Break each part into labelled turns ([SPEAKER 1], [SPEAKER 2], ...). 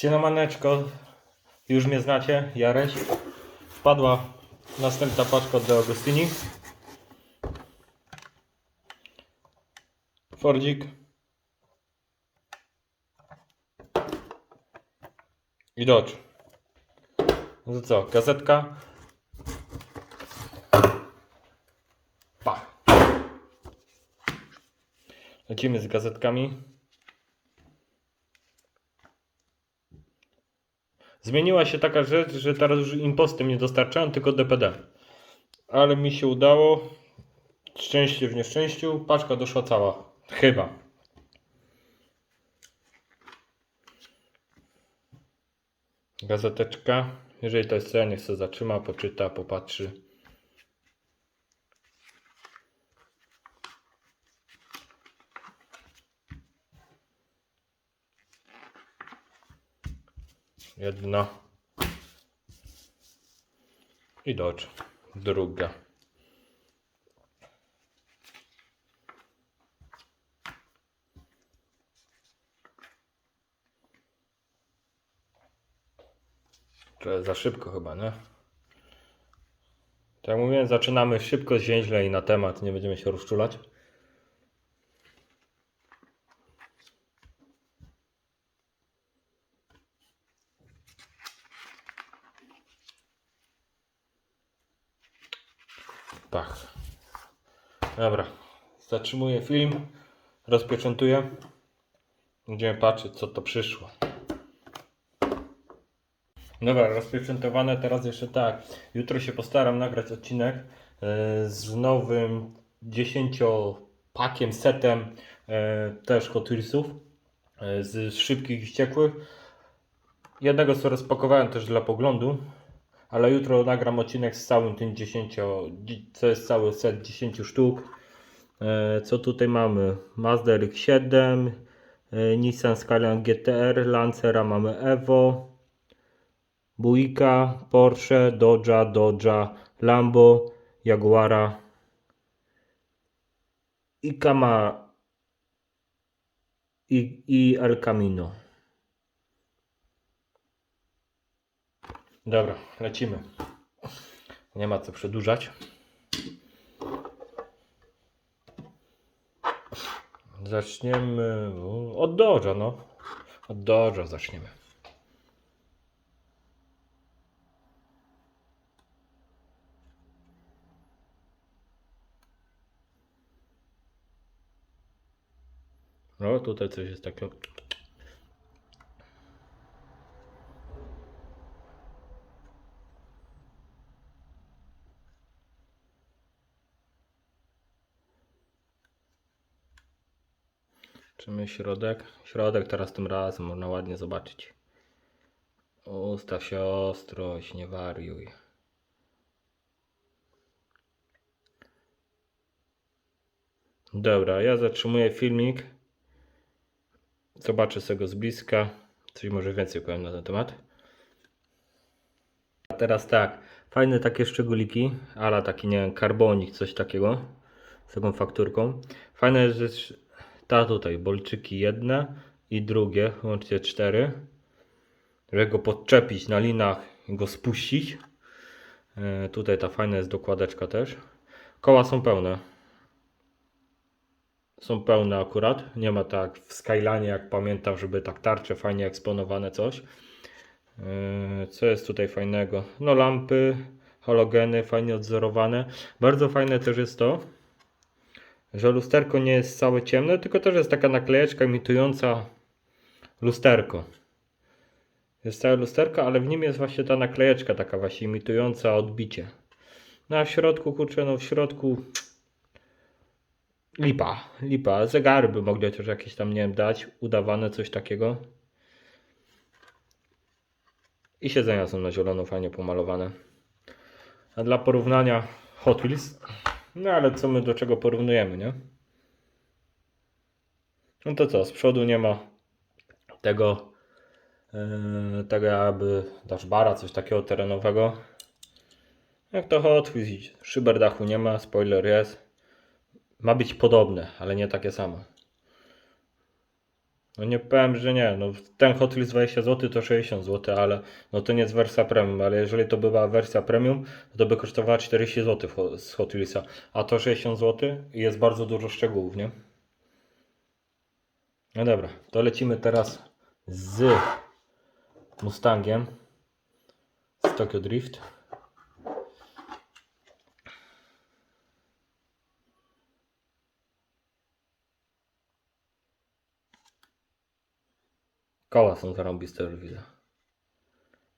[SPEAKER 1] Siemaneczko, już mnie znacie, Jareś. Wpadła następna paczka od Agostini. Fordzik. I Dodge. No co, gazetka. Pa. Lecimy z gazetkami. Zmieniła się taka rzecz, że teraz już impostem nie dostarczają, tylko DPD. Ale mi się udało. Szczęście w nieszczęściu. Paczka doszła cała. Chyba. Gazeteczka. Jeżeli to jest co, niech się zatrzyma, poczyta, popatrzy. Jedna. I Dodge. Druga. Jest za szybko chyba, nie? Tak jak mówiłem, zaczynamy szybko, zwięźle i na temat. Nie będziemy się rozczulać. Tak. Dobra. Zatrzymuję film. Rozpieczętuję. Będziemy patrzeć, co to przyszło. Dobra, rozpieczętowane. Teraz jeszcze tak. Jutro się postaram nagrać odcinek e, z nowym 10-pakiem, setem e, też Hot Wheelsów e, z szybkich i wściekłych. Jednego co rozpakowałem też dla poglądu, ale jutro nagram odcinek z całym tym 10, co jest cały set 10 sztuk. E, Co tutaj mamy? Mazda RX-7, e, Nissan Skyline GTR, Lancera mamy Evo, Buika, Porsche, Dodge'a, Dodge'a, Lambo, Jaguara i Kama i, i El Camino. Dobra, lecimy. Nie ma co przedłużać. Zaczniemy od Dodge'a, no. Od Dodge'a zaczniemy. No, tutaj coś jest takiego. Czymy środek? Środek teraz tym razem można ładnie zobaczyć. Ustaw się ostrość, nie wariuj. Dobra, ja zatrzymuję filmik. Zobaczę sobie go z bliska. Coś może więcej powiem na ten temat. A teraz tak, fajne takie szczególiki, ale taki nie wiem, karbonik, coś takiego. Z taką fakturką. Fajne jest, ta tutaj, bolczyki jedne i drugie, łącznie cztery. Żeby go podczepić na linach i go spuścić. E, tutaj ta fajna jest dokładeczka też. Koła są pełne. Są pełne akurat. Nie ma tak w Skyline, jak pamiętam, żeby tak tarcze fajnie eksponowane coś. E, Co jest tutaj fajnego? No lampy, halogeny fajnie odzorowane. Bardzo fajne też jest to, że lusterko nie jest całe ciemne, tylko też jest taka naklejeczka imitująca lusterko. Jest całe lusterko, ale w nim jest właśnie ta naklejeczka taka właśnie imitująca odbicie. No a w środku, kurczę, no w środku lipa, lipa. Zegary by mogli też jakieś tam, nie wiem, dać, udawane coś takiego. I siedzenia są na zielono fajnie pomalowane. A dla porównania Hot Wheels, no ale co my do czego porównujemy, nie? No to co, z przodu nie ma tego, yy, tego jakby dashbara, coś takiego terenowego. Jak to Hot szyber dachu nie ma, spoiler jest. Ma być podobne, ale nie takie samo. No nie powiem, że nie. No, ten Hot Wheels 20 zł to 60 zł, ale no to nie jest wersja premium, ale jeżeli to była wersja premium, to by kosztowała 40 zł z Hot a to 60 zł i jest bardzo dużo szczegółów, nie? No dobra, to lecimy teraz z Mustangiem z Tokyo Drift. Koła są zarąbiste już widzę.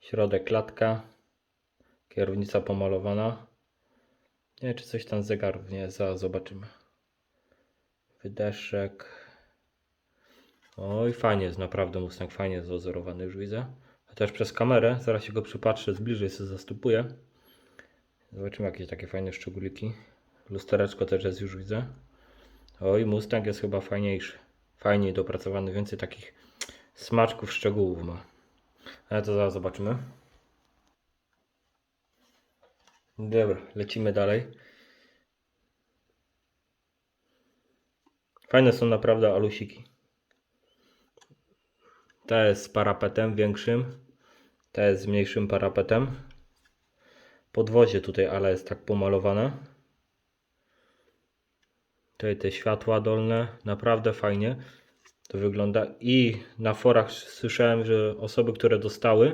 [SPEAKER 1] Środek klatka. Kierownica pomalowana. Nie wiem, czy coś tam zegarów nie za zobaczymy. Wydeszek. Oj, fajnie jest, naprawdę Mustang fajnie jest dozorowany już widzę. Chociaż przez kamerę, zaraz się go przypatrzę, zbliżej sobie zastupuję. Zobaczymy jakieś takie fajne szczególiki. Lustereczko też jest już widzę. Oj, Mustang jest chyba fajniejszy. Fajniej dopracowany, więcej takich smaczków, szczegółów ma. Ale to zaraz zobaczymy. Dobra, lecimy dalej. Fajne są naprawdę alusiki. Ta jest z parapetem większym. Ta jest z mniejszym parapetem. Podwozie tutaj, ale jest tak pomalowane. Tutaj te światła dolne. Naprawdę fajnie to wygląda. I na forach słyszałem, że osoby, które dostały,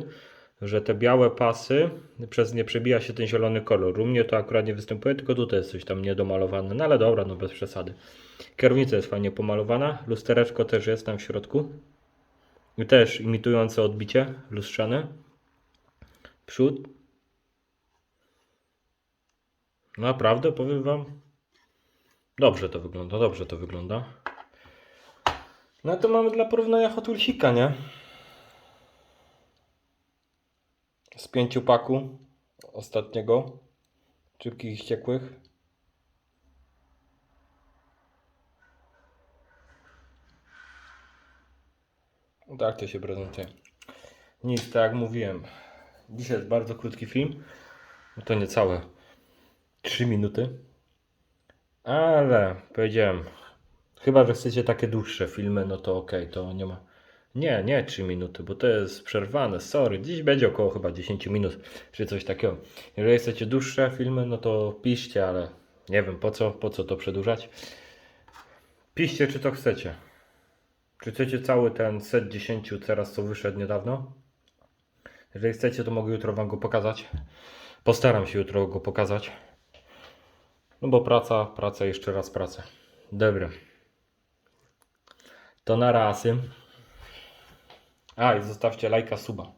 [SPEAKER 1] że te białe pasy, przez nie przebija się ten zielony kolor. U mnie to akurat nie występuje, tylko tutaj jest coś tam niedomalowane. No ale dobra, no bez przesady. Kierownica jest fajnie pomalowana. Lustereczko też jest tam w środku. I też imitujące odbicie lustrzane. Przód. Naprawdę, powiem Wam. Dobrze to wygląda, dobrze to wygląda. No to mamy dla porównania Hot Wheelsika, nie? Z pięciu paku ostatniego. Czybkich ściekłych. No Tak to się prezentuje. Nic, tak jak mówiłem. Dzisiaj jest bardzo krótki film. No To niecałe 3 minuty. Ale powiedziałem, chyba że chcecie takie dłuższe filmy, no to okej, to nie ma. Nie, nie 3 minuty, bo to jest przerwane. Sorry, dziś będzie około chyba 10 minut, czy coś takiego. Jeżeli chcecie dłuższe filmy, no to piszcie, ale nie wiem po co, po co to przedłużać. Piszcie, czy to chcecie. Czy chcecie cały ten set 10 teraz, co wyszedł niedawno? Jeżeli chcecie, to mogę jutro Wam go pokazać. Postaram się jutro go pokazać. No bo praca, praca, jeszcze raz praca. Dobra. To na rasy. A i zostawcie lajka suba.